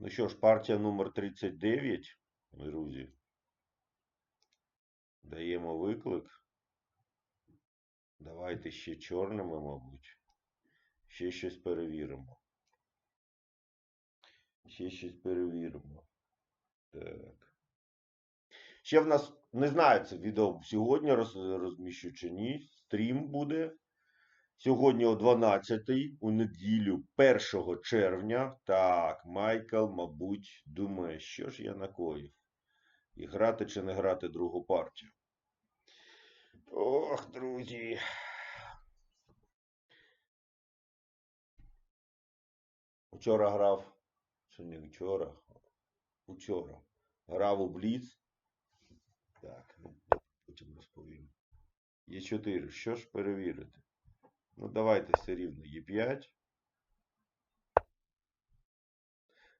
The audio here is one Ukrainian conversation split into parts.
Ну що ж, партія номер 39, друзі. Даємо виклик. Давайте ще чорними, мабуть. Ще щось перевіримо. Ще щось перевіримо. Так. Ще в нас, не знаю, це відео сьогодні розміщу чи ні. Стрім буде. Сьогодні о 12 у неділю 1 червня. Так, Майкл, мабуть, думає, що ж я накоїв. І грати чи не грати другу партію. Ох, друзі. Вчора грав. Чи не вчора? Учора. Грав у Бліц. Так, потім розповім. Є 4. Що ж перевірити? Ну, давайте все рівно. Є 5.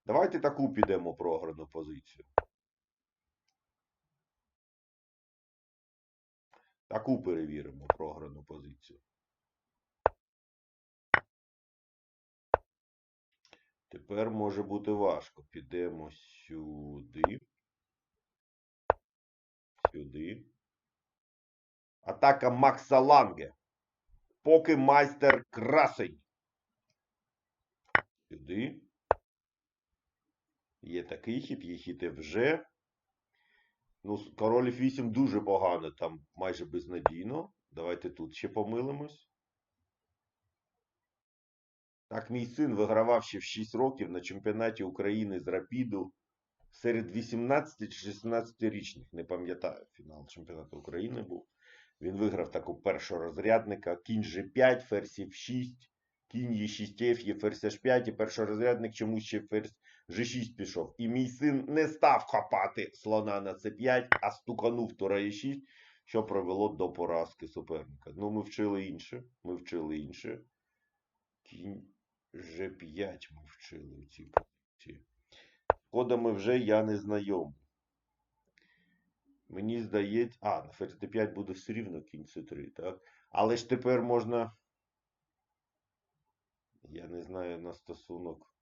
Давайте таку підемо програну позицію. Таку перевіримо програну позицію. Тепер може бути важко. Підемо сюди. Сюди. Атака Макса Ланге. Поки майстер красень. Сюди. Є такий хід, є хід вже. Ну, король F8 дуже погано, там майже безнадійно. Давайте тут ще помилимось. Так, мій син вигравав ще в 6 років на чемпіонаті України з Рапіду серед 18 чи 16-річних. Не пам'ятаю, фінал чемпіонату України був. Він виграв таку першорозрядника. Кінь G5, ферзь F6, кінь Е6F, є ферзь H5 і першорозрядник чомусь ще ферзь G6 пішов. І мій син не став хапати слона на C5, а стуканув тура E6, що привело до поразки суперника. Ну, ми вчили інше. Ми вчили інше. Кінь G5 ми вчили у цій позиції. Кодами вже я не знайомий. Мені здається. А, на ферзь d5 буде все рівно кінь c3, так? Але ж тепер можна. Я не знаю на стосунок.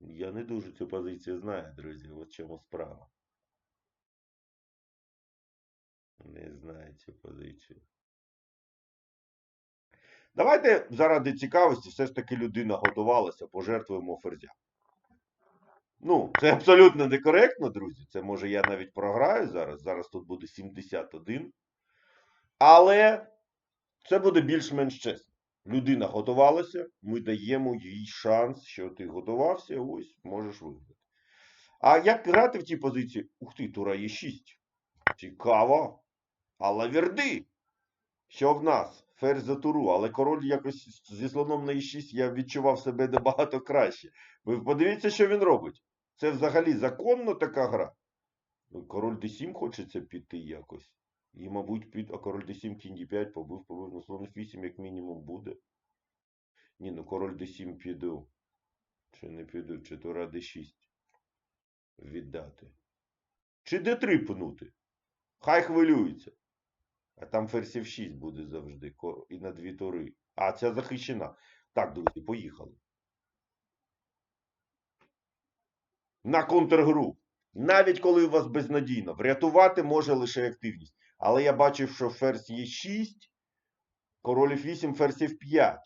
Я не дуже цю позицію знаю, друзі. От чому справа. Не знаю цю позицію. Давайте заради цікавості, все ж таки людина готувалася, пожертвуємо ферзя. Ну, це абсолютно некоректно, друзі. Це може я навіть програю зараз. Зараз тут буде 71. Але це буде більш-менш чесно. Людина готувалася, ми даємо їй шанс, що ти готувався, ось можеш виграти. А як грати в цій позиції? Ух ти, тура є 6. Цікаво. А лаверди. Що в нас? Ферзь за туру, але король якось зі слоном на e6 я відчував себе набагато краще. Ви подивіться, що він робить. Це взагалі законно така гра. Ну, Король d7 хочеться піти якось. І, мабуть, під... а король d7, кінь d5, побив, побив, ну слон f8 як мінімум буде. Ні, ну король d7 піду. Чи не піду, чи тура d6 віддати. Чи d3 пнути. Хай хвилюється. А там ферзь f6 буде завжди. І на дві тури. А, ця захищена. Так, друзі, поїхали. На контргру. Навіть коли у вас безнадійно. Врятувати може лише активність. Але я бачив, що ферзь є 6, король f8, ферзь f5.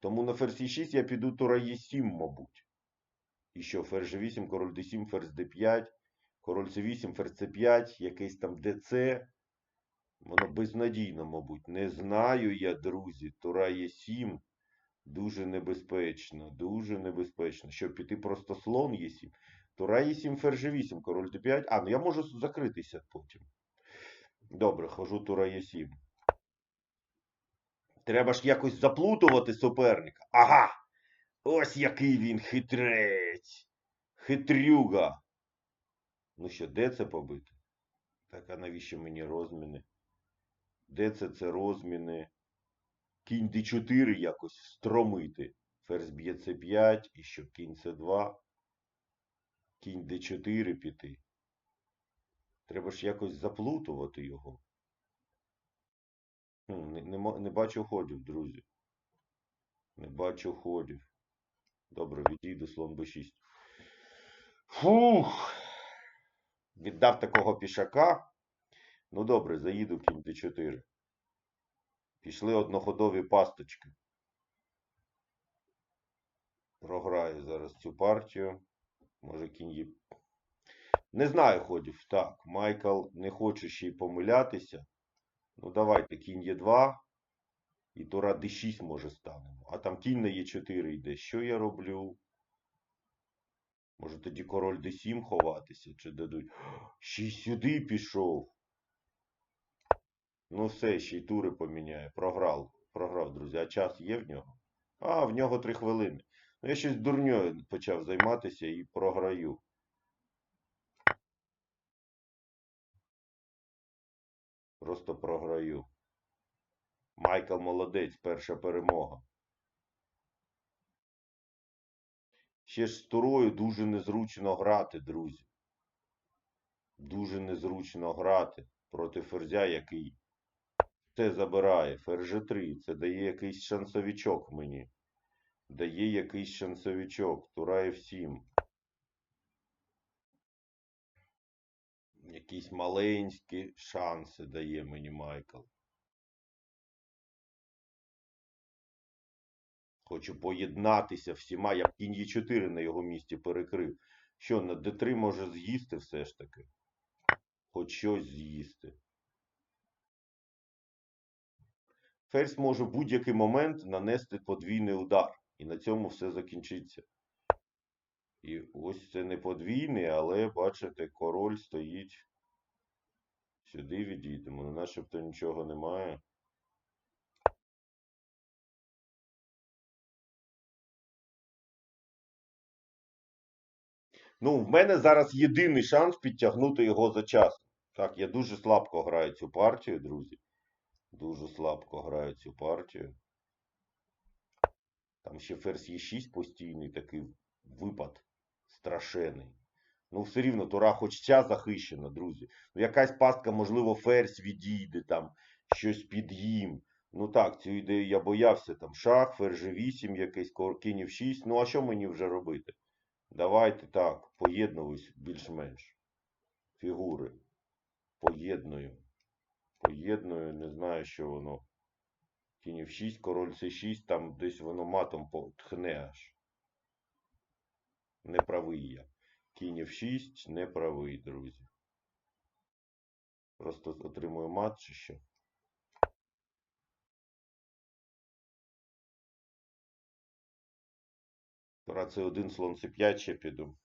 Тому на ферзь e6 я піду тура e7, мабуть. І що, ферзь g8, король d7, ферзь d5, король c8, ферзь c5, якийсь там dc. Воно безнадійно, мабуть. Не знаю я, друзі. Тура є 7. Дуже небезпечно. Дуже небезпечно. Що піти просто слон є 7. Тура є 7, ферзь 8, король d5. А, ну я можу закритися потім. Добре, хожу тура є 7. Треба ж якось заплутувати суперника. Ага! Ось який він хитрець. Хитрюга. Ну що, де це побити? Так, а навіщо мені розміни? Де це це розміни? Кінь d4 якось стромити. Ферзь б'є c5 і що кінь c2. Кінь d4 піти. Треба ж якось заплутувати його. Хм, Не, не, не бачу ходів, друзі. Не бачу ходів. Добре, відійду слон b6. Фух. Віддав такого пішака. Ну добре, заїду кінь d4. Пішли одноходові пасточки. Програю зараз цю партію. Може кінь є. Не знаю ходів. Так, Майкл не хоче ще й помилятися. Ну давайте кінь є 2. І тура d6 може станемо. А там кінь на e4 йде. Що я роблю? Може тоді король d7 ховатися, чи дадуть. Ще й сюди пішов. Ну все, ще й тури поміняє. Програв. Програв, друзі. А час є в нього? А, в нього 3 хвилини. Ну, я щось дурньою почав займатися і програю. Просто програю. Майкл молодець, перша перемога. Ще ж з турою дуже незручно грати, друзі. Дуже незручно грати проти ферзя, який все забирає. Ферзь G3. Це дає якийсь шансовичок мені. Дає якийсь шансовичок. Тура F7. Якісь маленькі шанси дає мені Майкл. Хочу поєднатися всіма. Я б кінь Е4 на його місці перекрив. Що, на Д3 може з'їсти все ж таки? Хоч щось з'їсти. Ферзь може в будь-який момент нанести подвійний удар. І на цьому все закінчиться. І ось це не подвійний, але бачите, король стоїть. Сюди відійдемо. Ну, начебто нічого немає. Ну, в мене зараз єдиний шанс підтягнути його за час. Так, я дуже слабко граю цю партію, друзі. Дуже слабко граю цю партію. Там ще ферзь Е6 постійний такий випад страшенний. Ну, все рівно тура хоч ця захищена, друзі. Ну, якась пастка, можливо, ферзь відійде, там, щось під'їм. Ну так, цю ідею я боявся. Там шах, ферзь G8, якийсь кінь 6. Ну, а що мені вже робити? Давайте так, поєднуюсь більш-менш. Фігури. Поєдную. Поєдную, не знаю, що воно. Кінь в 6, король С6, там десь воно матом тхне аж. Неправий я. Кінь в 6, неправий, друзі. Просто отримую мат чи що. Це один слон С5 ще піду.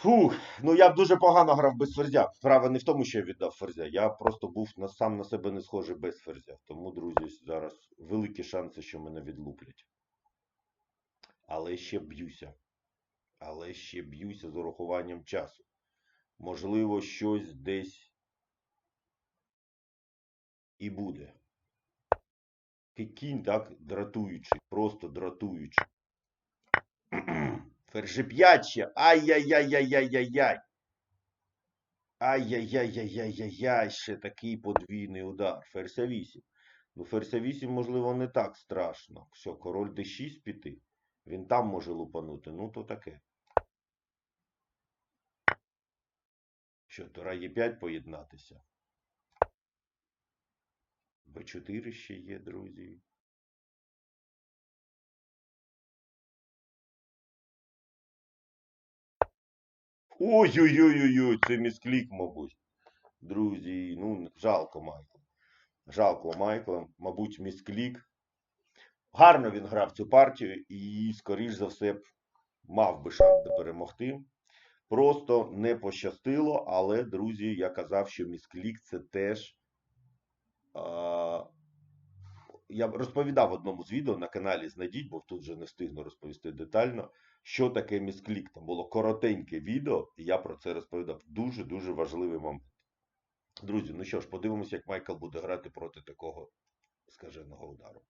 Фух, ну я б дуже погано грав без ферзя. Справа не в тому, що я віддав ферзя. Я просто був на, сам на себе не схожий без ферзя. Тому, друзі, зараз великі шанси, що мене відлуплять. Але ще б'юся. Але ще б'юся з урахуванням часу. Можливо, щось десь і буде. Кінь так дратуючий, просто дратуючий. Ферзь 5 ще. Ай-яй-яй-яй-яй-яй-яй. Ай-яй-яй-яй-яй-яй-яй. Ще такий подвійний удар. Ферзь 8. Ну, ферзь 8, можливо, не так страшно. Все, король d6 піти. Він там може лупанути. Ну, то таке. Що, тура Е5 поєднатися? Б4 ще є, друзі. Ой-ой-ой-ой, це місклік, мабуть. Друзі, ну, жалко Майкла. Жалко Майкла, мабуть, місклік. Гарно він грав цю партію і, скоріш за все, мав би шанс перемогти. Просто не пощастило, але, друзі, я казав, що місклік це теж. Я розповідав в одному з відео на каналі Знайдіть, бо тут вже не встигну розповісти детально, що таке місклік. Там було коротеньке відео, і я про це розповідав. Дуже-дуже важливий момент. Друзі, ну що ж, подивимося, як Майкл буде грати проти такого скаженого удару.